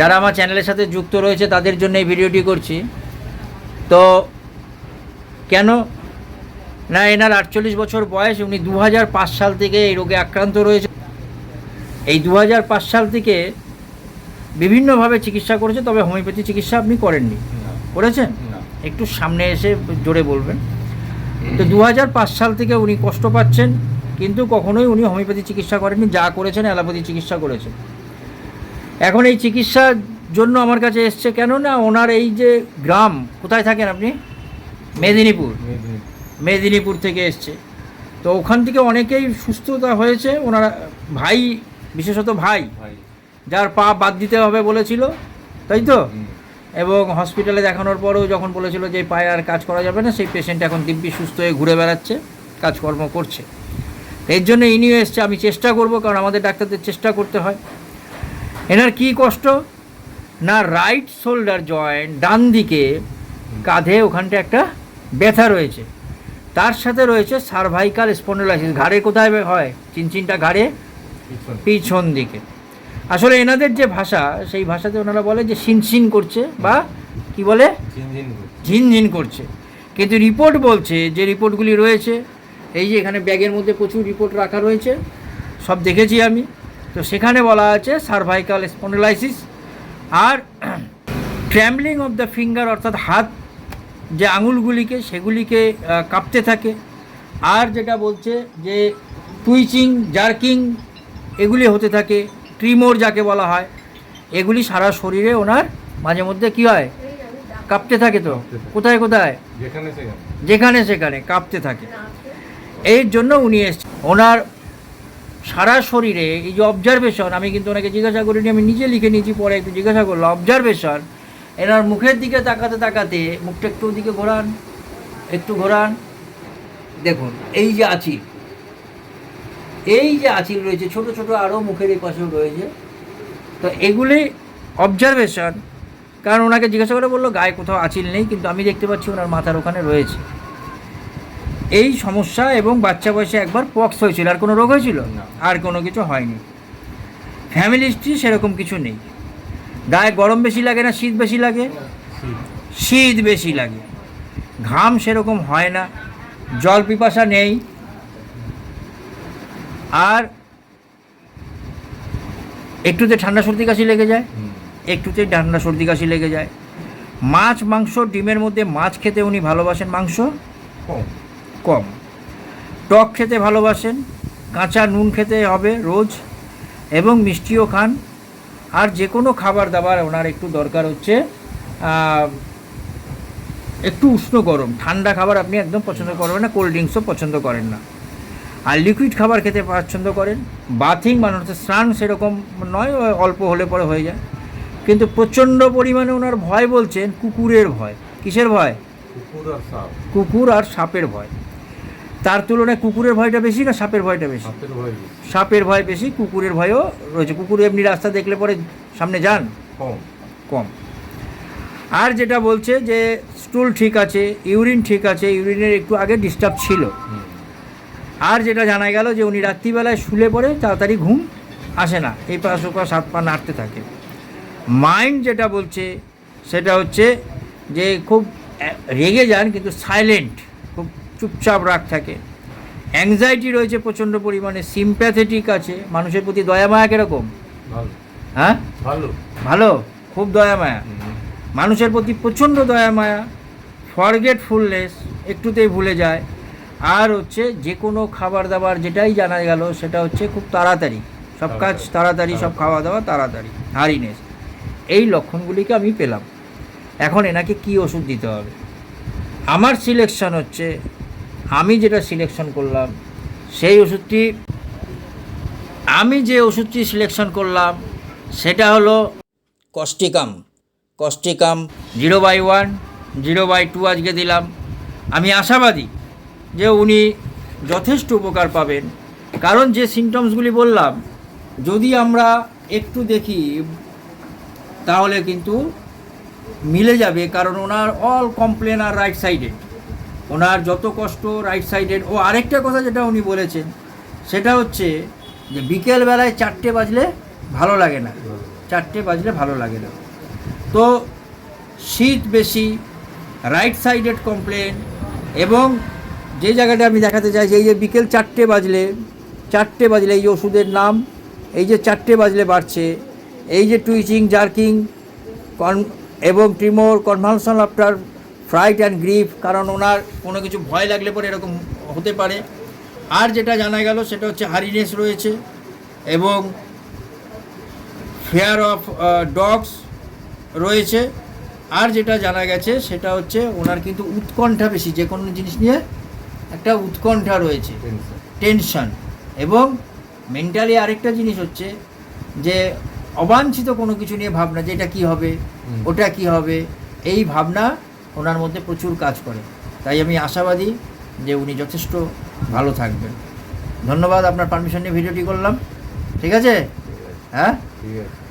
যারা আমার চ্যানেলের সাথে যুক্ত রয়েছে তাদের জন্য এই ভিডিওটি করছি। তো কেন? না এনার আটচল্লিশ বছর বয়স উনি দু হাজার পাঁচ সাল থেকে এই রোগে আক্রান্ত রয়েছে। এই দু হাজার পাঁচ সাল থেকে বিভিন্নভাবে চিকিৎসা করেছে তবে হোমিওপ্যাথি চিকিৎসা আপনি করেননি। করেছেন? একটু সামনে এসে জোরে বলবেন। তো দু হাজার পাঁচ সাল থেকে উনি কষ্ট পাচ্ছেন কিন্তু কখনোই উনি হোমিওপ্যাথি চিকিৎসা করেননি যা করেছেন অ্যালোপ্যাথি চিকিৎসা করেছেন। এখন এই চিকিৎসার জন্য আমার কাছে এসছে কেন না ওনার এই যে গ্রাম কোথায় থাকেন আপনি? মেদিনীপুর। মেদিনীপুর। থেকে এসছে। তো ওখান থেকে অনেকেই সুস্থতা হয়েছে। ওনার ভাই বিশেষত ভাই ভাই। যার পা বাদ দিতে হবে বলেছিল তাই তো? এবং হসপিটালে দেখানোর পরেও যখন বলেছিল যে পায়ে আর কাজ করা যাবে না সেই পেশেন্ট এখন দিব্যি সুস্থ হয়ে ঘুরে বেড়াচ্ছে কাজকর্ম করছে। এর জন্য ইনিও এসছে। আমি চেষ্টা করব কারণ আমাদের ডাক্তারদের চেষ্টা করতে হয়। এনার কি কষ্ট? না রাইট শোল্ডার জয়েন্ট ডান দিকে কাঁধে ওখানটা একটা ব্যথা রয়েছে। তার সাথে রয়েছে সার্ভাইকাল স্পন্ডোলাইসিস ঘাড়ে কোথায় হয়? চিনচিনটা ঘাড়ে পিছন। দিকে। আসলে এনাদের যে ভাষা সেই ভাষাতে ওনারা বলে যে শিনশিন করছে বা কি বলে? ঝিনঝিন করছে। কিন্তু রিপোর্ট বলছে যে রিপোর্টগুলি রয়েছে এই যে এখানে ব্যাগের মধ্যে প্রচুর রিপোর্ট রাখা রয়েছে সব দেখেছি আমি। তো সেখানে বলা আছে সার্ভাইকাল স্পন্ডোলাইসিস আর ট্র্যাম্বলিং অফ দ্য ফিঙ্গার অর্থাৎ হাত যে আঙুলগুলিকে সেগুলিকে কাঁপতে থাকে। আর যেটা বলছে যে টুইচিং জার্কিং এগুলি হতে থাকে ট্রিমোর যাকে বলা হয় এগুলি সারা শরীরে ওনার মাঝে মধ্যে কি হয়? কাঁপতে থাকে তো। কোথায় কোথায়? যেখানে সেখানে কাঁপতে থাকে। এর জন্য উনি এসছেন। ওনার সারা শরীরে এই যে অবজারভেশন আমি কিন্তু ওনাকে জিজ্ঞাসা করিনি, আমি নিজে লিখে নিয়েছি, পরে একটু জিজ্ঞাসা করলাম অবজারভেশন এনার মুখের দিকে তাকাতে তাকাতে মুখটা একটু ওদিকে ঘোরান, একটু ঘোরান। দেখুন, এই যে আচিল, এই যে আচিল রয়েছে, ছোট ছোট আরও মুখের এই পাশেও রয়েছে। তো এগুলি অবজারভেশন কারণ ওনাকে জিজ্ঞাসা করে বলল, গায়ে কোথাও আচিল নেই, কিন্তু আমি দেখতে পাচ্ছি ওনার মাথার ওখানে রয়েছে। এই সমস্যা এবং বাচ্চা বয়সে একবার পক্স হয়েছিল আর কোনো রোগ হয়েছিল? না। আর কোনো কিছু হয়নি। ফ্যামিলি হিস্ট্রি সেরকম কিছু নেই। গায়ে গরম বেশি লাগে না শীত বেশি লাগে? শীত। বেশি লাগে। ঘাম সেরকম হয় না জল পিপাসা নেই। আর একটুতে ঠান্ডা সর্দি কাশি লেগে যায় হুম। একটুতেই ঠান্ডা সর্দি কাশি লেগে যায়। মাছ মাংস ডিমের মধ্যে মাছ খেতে উনি ভালোবাসেন মাংস? কম। টক খেতে ভালোবাসেন কাঁচা নুন খেতে হবে রোজ এবং মিষ্টিও খান। আর যে কোনো খাবার দাবার ওনার একটু দরকার হচ্ছে একটু উষ্ণ গরম। ঠান্ডা খাবার আপনি একদম পছন্দ করবেন না কোল্ড ড্রিঙ্কসও পছন্দ করেন না। আর লিকুইড খাবার খেতে পছন্দ করেন। বাথিং মানে হচ্ছে স্নান সেরকম নয় অল্প হলে পরে হয়ে যায়। কিন্তু প্রচণ্ড পরিমাণে ওনার ভয় বলছেন কুকুরের ভয়। কিসের ভয়? কুকুর আর সাপ। কুকুর আর সাপের ভয়। তার তুলনায় কুকুরের ভয়টা বেশি না সাপের ভয়টা বেশি? সাপের ভয় বেশি। কুকুরের ভয়ও রয়েছে। কুকুর এমনি রাস্তা দেখলে পরে সামনে যান? কম। কম। আর যেটা বলছে যে স্টুল ঠিক আছে ইউরিন ঠিক আছে ইউরিনের একটু আগে ডিস্টার্ব ছিল। আর যেটা জানা গেল যে উনি রাত্রিবেলায় শুলে পরে তাড়াতাড়ি ঘুম আসে না। এই পাশ ওপাশ হাত পা নাড়তে থাকে। মাইন্ড যেটা বলছে সেটা হচ্ছে যে খুব রেগে যান কিন্তু সাইলেন্ট। চুপচাপ রাগ থাকে। অ্যাংজাইটি রয়েছে প্রচণ্ড পরিমাণে সিম্প্যাথেটিক আছে মানুষের প্রতি দয়া মায়া কীরকম? ভালো। হ্যাঁ? ভালো। ভালো? খুব দয়া মায়া। মানুষের প্রতি প্রচণ্ড দয়া মায়া ফরগেটফুলনেস একটুতেই ভুলে যায়। আর হচ্ছে যে কোনো খাবার দাবার যেটাই জানা গেল সেটা হচ্ছে খুব তাড়াতাড়ি। সব কাজ তাড়াতাড়ি। সব খাওয়া দাওয়া তাড়াতাড়ি হারিনেস এই লক্ষণগুলিকে আমি পেলাম। এখন এনাকে কি ওষুধ দিতে হবে? আমার সিলেকশন হচ্ছে আমি যেটা সিলেকশন করলাম, সেই ওষুধটি আমি যে ওষুধটি সিলেকশন করলাম, সেটা হলো causticum causticum zero by one zero by two আজকে দিলাম। আমি আশাবাদী যে উনি যথেষ্ট উপকার পাবেন। কারণ যে সিমটমসগুলি বললাম, যদি আমরা একটু দেখি, তাহলে কিন্তু মিলে যাবে, কারণ ওনার অল কমপ্লেন আর রাইট সাইডেড ওনার যত কষ্ট রাইট সাইডেড ও আরেকটা কথা যেটা উনি বলেছেন, সেটা হচ্ছে যে বিকেলবেলায় চারটে বাজলে ভালো লাগে না। চারটে বাজলে ভালো লাগে না। তো শীত বেশি রাইট সাইডেড কমপ্লেন এবং যে জায়গাটা আমি দেখাতে চাইছি, এই যে বিকেল চারটে বাজলে চারটে বাজলে এই ওষুধের নাম, এই যে চারটে বাজলে বাড়ছে, এই যে টুইচিং জার্কিং কন এবং tremor convulsion after fright and grief কারণ ওনার কোনো কিছু ভয় লাগলে পরে এরকম হতে পারে। আর যেটা জানা গেল সেটা হচ্ছে হারিনেস রয়েছে এবং ফেয়ার অফ ডগস রয়েছে। আর যেটা জানা গেছে সেটা হচ্ছে ওনার কিন্তু উৎকণ্ঠা বেশি যে কোনো জিনিস নিয়ে একটা উৎকণ্ঠা রয়েছে। টেনশন টেনশন এবং মেন্টালি আরেকটা জিনিস হচ্ছে যে অবাঞ্ছিত কোনো কিছু নিয়ে ভাবনা যে এটা কী হবে ওটা কি হবে এই ভাবনা ওনার মধ্যে প্রচুর কাজ করে। তাই আমি আশাবাদী যে উনি যথেষ্ট ভালো থাকবেন। ধন্যবাদ আপনার পারমিশন নিয়ে ভিডিওটি করলাম। ঠিক আছে। হ্যাঁ? ঠিক আছে।